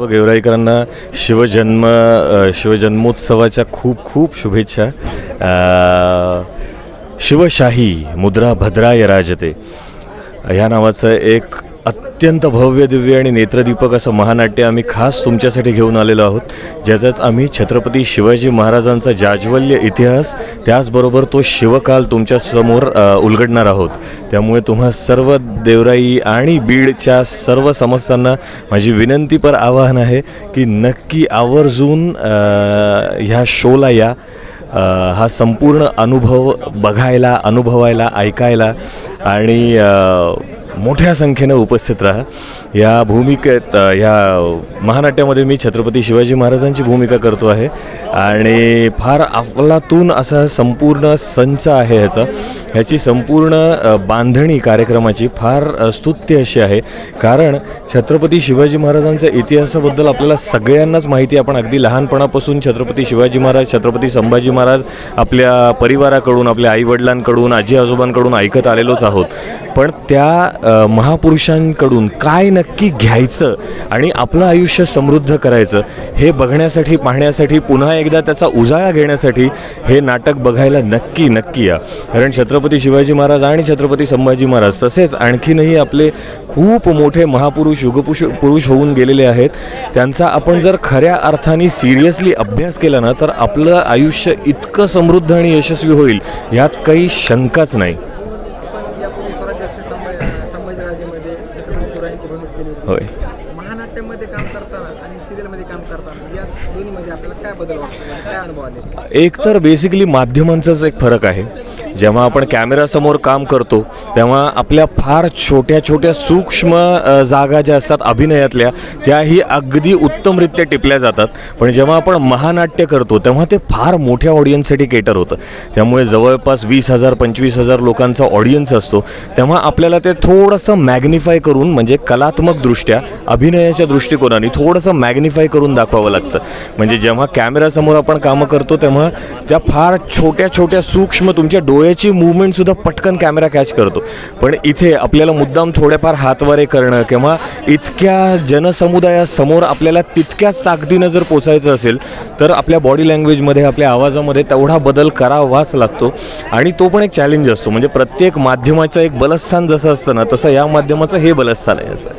सर्व गेवराईकरांना शिवजन्म शिवजन्मोत्सवाच्या खूप खूप शुभेच्छा. शिवशाही मुद्रा भद्राय राजते. ह्या नावाचं एक अत्यंत भव्य दिव्य आणि नेत्रदीपक असं महानाट्य आम्ही खास तुमच्यासाठी घेऊन आलेलो आहोत ज्याच्यात आम्ही छत्रपती शिवाजी महाराजांचा जाज्वल्य इतिहास त्याचबरोबर तो शिवकाल तुमच्यासमोर उलगडणार आहोत. त्यामुळे तुम्हा सर्व देवराई आणि बीडच्या सर्व समस्यांना माझी विनंतीपर आवाहन आहे की नक्की आवर्जून ह्या शोला या. हा संपूर्ण अनुभव बघायला अनुभवायला ऐकायला आणि मोठ्या संख्येनं उपस्थित राहा. या भूमिकेत ह्या महानाट्यामध्ये मी छत्रपती शिवाजी महाराजांची भूमिका करतो आहे. आणि फार अफलातून असा संपूर्ण संच आहे ह्याचा. ह्याची संपूर्ण बांधणी कार्यक्रमाची फार स्तुत्य अशी आहे. कारण छत्रपती शिवाजी महाराजांच्या इतिहासाबद्दल आपल्याला सगळ्यांनाच माहिती आपण अगदी लहानपणापासून छत्रपती शिवाजी महाराज छत्रपती संभाजी महाराज आपल्या परिवाराकडून आपल्या आईवडिलांकडून आजी आजोबांकडून ऐकत आलेलोच आहोत. पण त्या महापुरुषांकडून काय नक्की घ्यायचं आणि आपलं आयुष्य समृद्ध करायचं हे बघण्यासाठी पाहण्यासाठी पुन्हा एकदा त्याचा उजाळा घेण्यासाठी हे नाटक बघायला नक्की नक्की या. कारण छत्रपती शिवाजी महाराज आणि छत्रपती संभाजी महाराज तसेच आणखीनही आपले खूप मोठे महापुरुष युगपुरुष पुरुष होऊन गेलेले आहेत. त्यांचा आपण जर खऱ्या अर्थाने सिरियसली अभ्यास केला ना तर आपलं आयुष्य इतकं समृद्ध आणि यशस्वी होईल यात काही शंकाच नाही आपण यापूर्वी स्वराज्याचे संभाजी संभाजीराजेमध्ये होय. महानाट्यामध्ये काम करताना आणि सिरियलमध्ये काम करताना या दोन्हीमध्ये आपल्याला काय बदल वाटतो काय अनुभव आले? एक तर बेसिकली माध्यमांचाच एक फरक आहे. जेव्हा आपण कॅमेरासमोर काम करतो तेव्हा आपल्या फार छोट्या छोट्या सूक्ष्म जागा ज्या असतात अभिनयातल्या त्याही अगदी उत्तमरित्या टिपल्या जातात. पण जेव्हा आपण महानाट्य करतो तेव्हा ते फार मोठ्या ऑडियन्ससाठी केटर होतं. त्यामुळे जवळपास वीस हजार पंचवीस हजार लोकांचा ऑडियन्स असतो. तेव्हा आपल्याला ते थोडंसं मॅग्निफाय करून म्हणजे कलात्मकदृष्ट्या अभिनयाच्या दृष्टिकोनाने थोडंसं मॅग्निफाय करून दाखवावं लागतं. म्हणजे जेव्हा कॅमेरासमोर आपण कामं करतो तेव्हा त्या फार छोट्या छोट्या सूक्ष्म तुमच्या डोळ्याची मुवमेंटसुद्धा पटकन कॅमेरा कॅच करतो. पण इथे आपल्याला मुद्दाम थोड्याफार हातवारे करणं किंवा इतक्या जनसमुदायासमोर आपल्याला तितक्याच ताकदीनं जर पोचायचं असेल तर आपल्या बॉडी लँग्वेजमध्ये आपल्या आवाजामध्ये तेवढा बदल करावाच लागतो. आणि तो पण एक चॅलेंज असतो. म्हणजे प्रत्येक माध्यमाचं एक बलस्थान जसं असतं ना तसं या माध्यमाचं हे बलस्थान आहे असं.